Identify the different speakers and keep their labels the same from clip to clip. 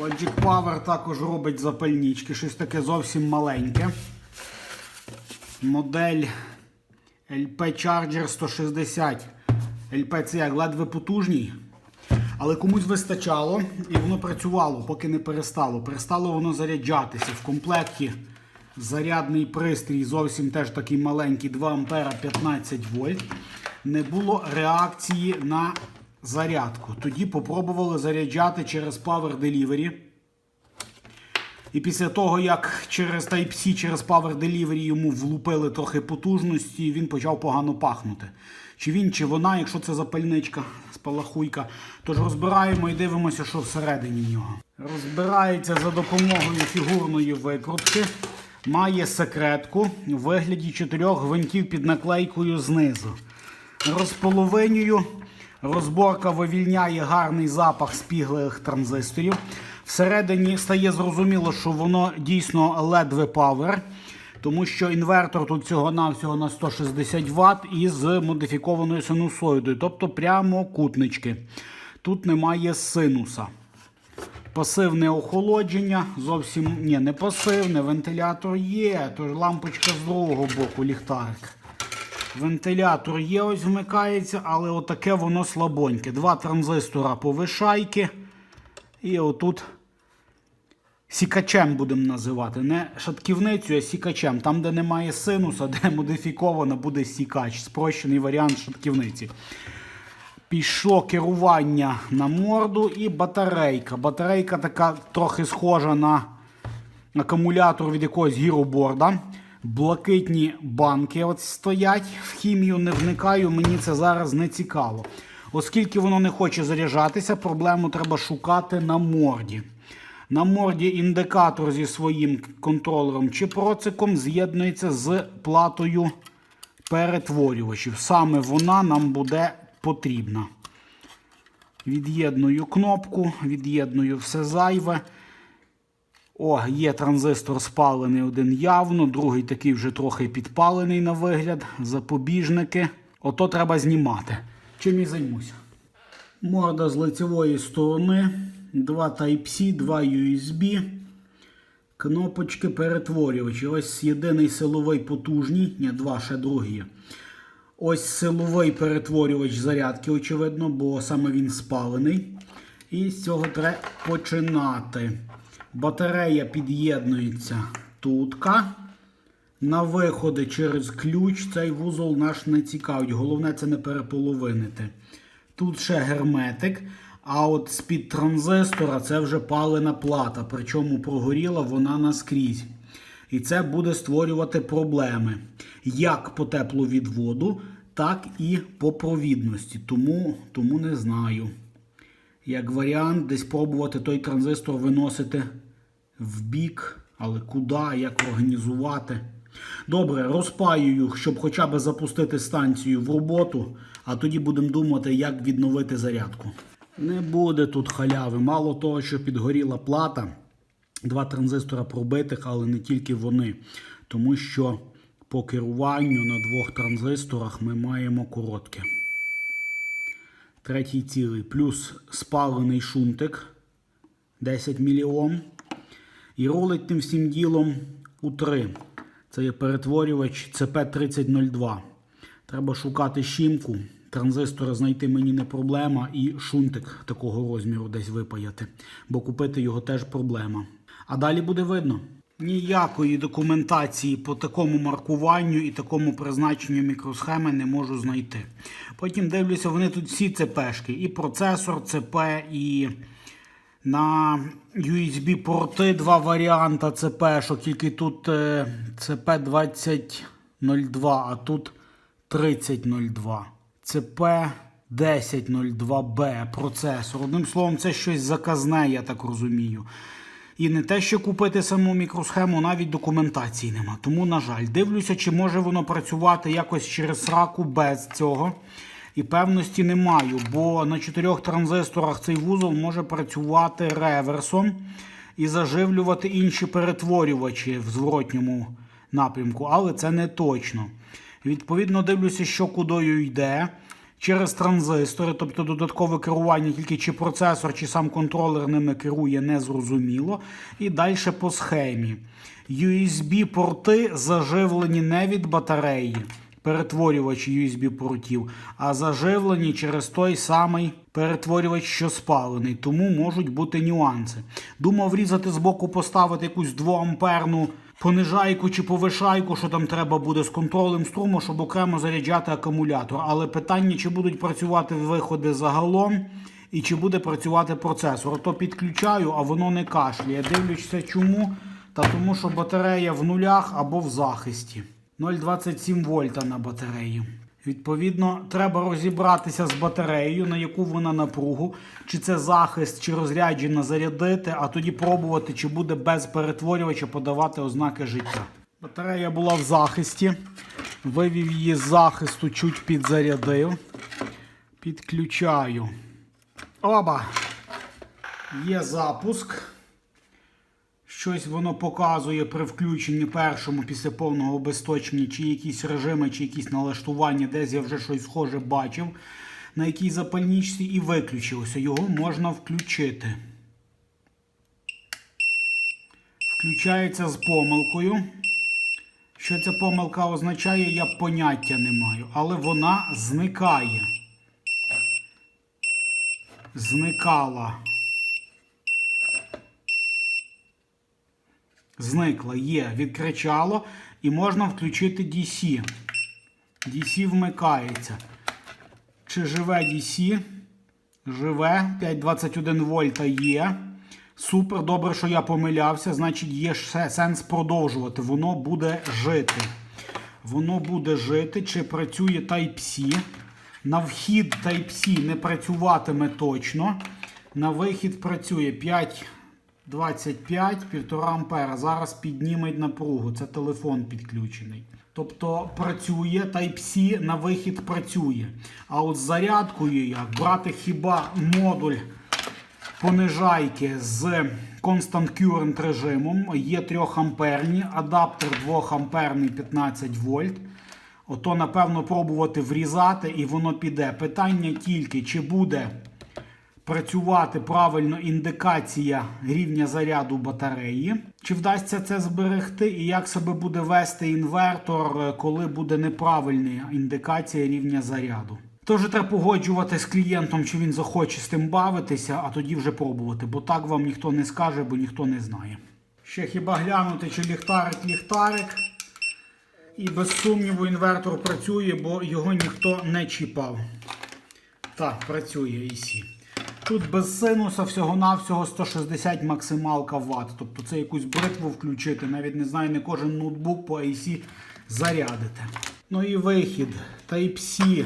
Speaker 1: Logic Power також робить запальнички, щось таке зовсім маленьке. Модель LP Charger 160. LP це як ледве потужній. Але комусь вистачало і воно працювало, поки не перестало. Перестало воно заряджатися. В комплекті зарядний пристрій зовсім теж такий маленький 2 ампера 15 вольт. Не було реакції на зарядку. Тоді попробували заряджати через Power Delivery. І після того, як через Type-C, через Power Delivery йому влупили трохи потужності, він почав погано пахнути. Чи він, чи вона, якщо це запальничка, спалахуйка. Тож розбираємо і дивимося, що всередині нього. Розбирається за допомогою фігурної викрутки. Має секретку у вигляді чотирьох гвинтів під наклейкою знизу. Розполовинюю. Розборка вивільняє гарний запах спіглих транзисторів. Всередині стає зрозуміло, що воно дійсно ледве Power, тому що інвертор тут всього-навсього на 160 Вт із модифікованою синусоїдою, тобто прямокутнички. Тут немає синуса. Пасивне охолодження, зовсім ні, не пасивне, вентилятор є, тож лампочка з другого боку ліхтарик. Вентилятор є, ось вмикається, але отаке воно слабоньке. Два транзистора повишайки. І отут сікачем будемо називати. Не шатківницю, а сікачем. Там, де немає синуса, де модифіковано буде сікач. Спрощений варіант шатківниці. Пішло керування на морду і батарейка. Батарейка така трохи схожа на акумулятор від якогось гіроборда. Блакитні банки от стоять. В хімію не вникаю, мені це зараз не цікаво. Оскільки воно не хоче заряджатися, проблему треба шукати на морді. На морді індикатор зі своїм контролером чи проциком з'єднується з платою перетворювачів. Саме вона нам буде потрібна. Від'єдную кнопку, від'єдную все зайве. О, є транзистор спалений один явно, другий такий вже трохи підпалений на вигляд. Запобіжники. Ото треба знімати. Чим і займуся. Морда з лицевої сторони, два Type-C, два USB. Кнопочки перетворювачі. Ось єдиний силовий потужний. Ні, два ще другі. Ось силовий перетворювач зарядки, очевидно, бо саме він спалений. І з цього треба починати. Батарея під'єднується тутка. На виходи через ключ цей вузол наш не цікавить. Головне це не переполовинити. Тут ще герметик. А от з-під транзистора це вже палена плата. Причому прогоріла вона наскрізь. І це буде створювати проблеми як по тепловідводу, так і по провідності. Тому, тому не знаю. Як варіант, десь пробувати той транзистор виносити в бік, але куди, як організувати. Добре, розпаюю, щоб хоча б запустити станцію в роботу, а тоді будемо думати, як відновити зарядку. Не буде тут халяви. Мало того, що підгоріла плата, два транзистора пробитих, але не тільки вони. Тому що по керуванню на двох транзисторах ми маємо коротке. Третій цілий. Плюс спалений шунтик 10 мільйон. І ролить тим всім ділом у 3. Це є перетворювач CP3002. Треба шукати щімку. Транзистора знайти мені не проблема, і шунтик такого розміру десь випаяти, бо купити його теж проблема. А далі буде видно. Ніякої документації по такому маркуванню і такому призначенню мікросхеми не можу знайти. Потім дивлюся, вони тут всі ЦПшки. І процесор ЦП, і на USB-порти два варіанти ЦП, що тільки тут е, CP2002, а тут 3002. ЦП 1002B процесор. Одним словом, це щось заказне, я так розумію. І не те, що купити саму мікросхему, навіть документації нема. Тому, на жаль, дивлюся, чи може воно працювати якось через раку без цього. І певності не маю, бо на чотирьох транзисторах цей вузол може працювати реверсом і заживлювати інші перетворювачі в зворотньому напрямку, але це не точно. Відповідно, дивлюся, що кудою йде. Через транзистори, тобто додаткове керування, тільки чи процесор, чи сам контролер ними керує, не зрозуміло. І далі по схемі. USB-порти заживлені не від батареї, перетворювач USB-портів, а заживлені через той самий перетворювач, що спалений. Тому можуть бути нюанси. Думав різати збоку, поставити якусь 2-амперну понижайку чи повишайку, що там треба буде з контролем струму, щоб окремо заряджати акумулятор. Але питання, чи будуть працювати виходи загалом. І чи буде працювати процесор. То підключаю, а воно не кашляє. Дивлюся, чому? Та тому, що батарея в нулях або в захисті. 0,27 вольта на батареї. Відповідно, треба розібратися з батареєю, на яку вона напругу, чи це захист, чи розряджена зарядити, а тоді пробувати, чи буде без перетворювача подавати ознаки життя. Батарея була в захисті. Вивів її з захисту, чуть підзарядив. Підключаю. Оба! Є запуск. Щось воно показує при включенні першому після повного обесточення, чи якісь режими, чи якісь налаштування, десь я вже щось схоже бачив, на якій запальничці і виключилося. Його можна включити. Включається з помилкою. Що ця помилка означає, я поняття не маю, але вона зникає. Зникала. Зникла, є, відкричало, і можна включити DC. DC вмикається. Чи живе DC? Живе. 5,21 вольта є. Супер, добре, що я помилявся. Значить, є ще сенс продовжувати. Воно буде жити. Воно буде жити. Чи працює Type-C. На вхід Type-C не працюватиме точно. На вихід працює 5. 25, 1,5 ампера. Зараз підніметь напругу. Це телефон підключений. Тобто працює Type-C на вихід працює. А от з зарядкою як брати хіба модуль понижайки з Constant Current режимом. Є 3 амперні, адаптер 2 амперний 15 вольт. Ото, напевно, пробувати врізати і воно піде. Питання тільки, чи буде працювати правильно індикація рівня заряду батареї. Чи вдасться це зберегти, і як себе буде вести інвертор, коли буде неправильна індикація рівня заряду? Тож треба погоджувати з клієнтом, чи він захоче з тим бавитися, а тоді вже пробувати, бо так вам ніхто не скаже, бо ніхто не знає. Ще хіба глянути, чи ліхтарик ліхтарик. І без сумніву інвертор працює, бо його ніхто не чіпав. Так, працює IC. Тут без синуса всього-навсього 160 максималка Вт. Тобто це якусь бритву включити. Навіть не знаю, не кожен ноутбук по AC зарядити. Ну і вихід. Type-C.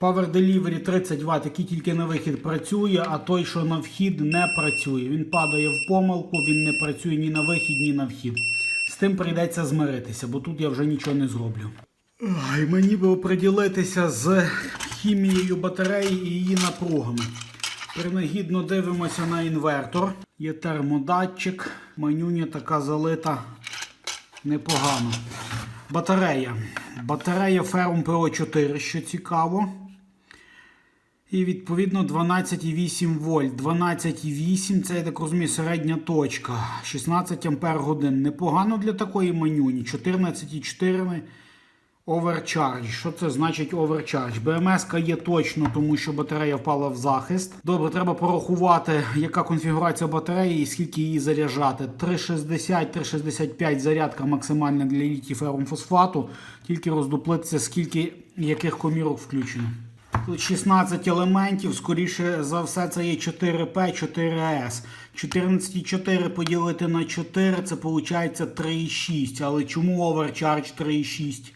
Speaker 1: Power Delivery 30 Вт, який тільки на вихід працює, а той, що на вхід, не працює. Він падає в помилку, він не працює ні на вихід, ні на вхід. З тим прийдеться змиритися, бо тут я вже нічого не зроблю. Ой, мені би оприділитися з хімією батареї і її напругами. Принагідно дивимося на інвертор. Є термодатчик. Манюня така залита непогано. Батарея. Батарея Ferrum PO4, що цікаво. І відповідно 12,8 вольт. 12,8 це, я так розумію, середня точка. 16 ампер годин. Непогано для такої манюні. 14,4 Overcharge. Що це значить overcharge? БМС є точно, тому що батарея впала в захист. Добре, треба порахувати, яка конфігурація батареї і скільки її заряджати. 360-365 зарядка максимальна для літій фосфату. Тільки роздуплитися, скільки яких комірок включено. Тут 16 елементів, скоріше за все, це є 4P, 4S. 14,4 поділити на 4, це виходить 3,6. Але чому overcharge 3,6?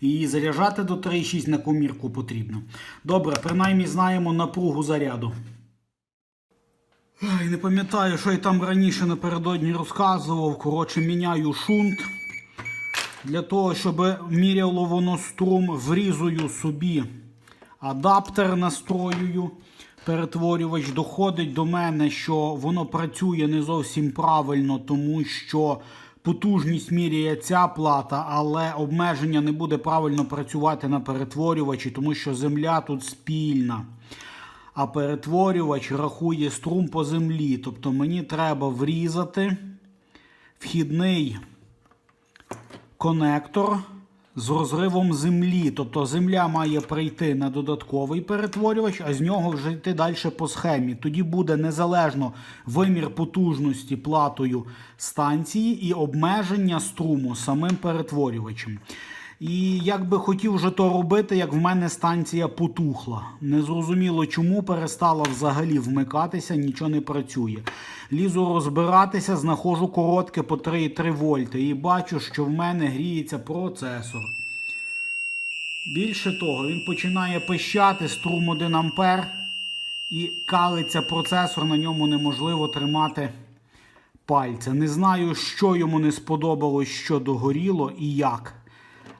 Speaker 1: Її заряджати до 3,6 на комірку потрібно. Добре, принаймні знаємо напругу заряду. Ай, не пам'ятаю, що я там раніше напередодні розказував. Коротше, міняю шунт. Для того, щоб міряло воно струм, врізую собі адаптер, настроюю. Перетворювач доходить до мене, що воно працює не зовсім правильно, тому що потужність міряє ця плата, але обмеження не буде правильно працювати на перетворювачі, тому що земля тут спільна. А перетворювач рахує струм по землі. Тобто мені треба врізати вхідний конектор з розривом землі. Тобто земля має прийти на додатковий перетворювач, а з нього вже йти далі по схемі. Тоді буде незалежно вимір потужності платою станції і обмеження струму самим перетворювачем. І як би хотів вже то робити, як в мене станція потухла. Незрозуміло чому перестала взагалі вмикатися, нічого не працює. Лізу розбиратися, знаходжу коротке по 3,3 вольти і бачу, що в мене гріється процесор. Більше того, він починає пищати струм 1 ампер і калиться процесор, на ньому неможливо тримати пальця. Не знаю, що йому не сподобалось, що догоріло і як.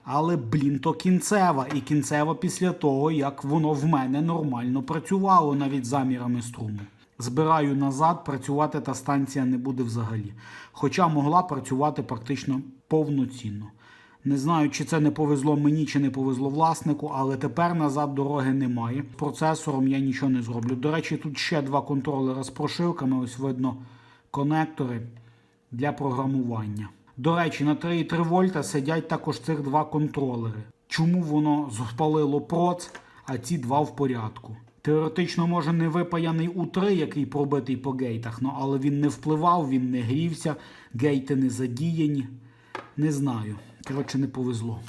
Speaker 1: Але, блін, то кінцева. І кінцева після того, як воно в мене нормально працювало навіть замірами струму. Збираю назад, працювати та станція не буде взагалі. Хоча могла працювати практично повноцінно. Не знаю, чи це не повезло мені, чи не повезло власнику, але тепер назад дороги немає. Процесором я нічого не зроблю. До речі, тут ще два контролери з прошивками. Ось видно конектори для програмування. До речі, на 3,3 вольта сидять також цих два контролери. Чому воно спалило проц, а ці два в порядку? Теоретично, може, не випаяний У3, який пробитий по гейтах, ну, але він не впливав, він не грівся, гейти не задіяні. Не знаю. Коротше, не повезло.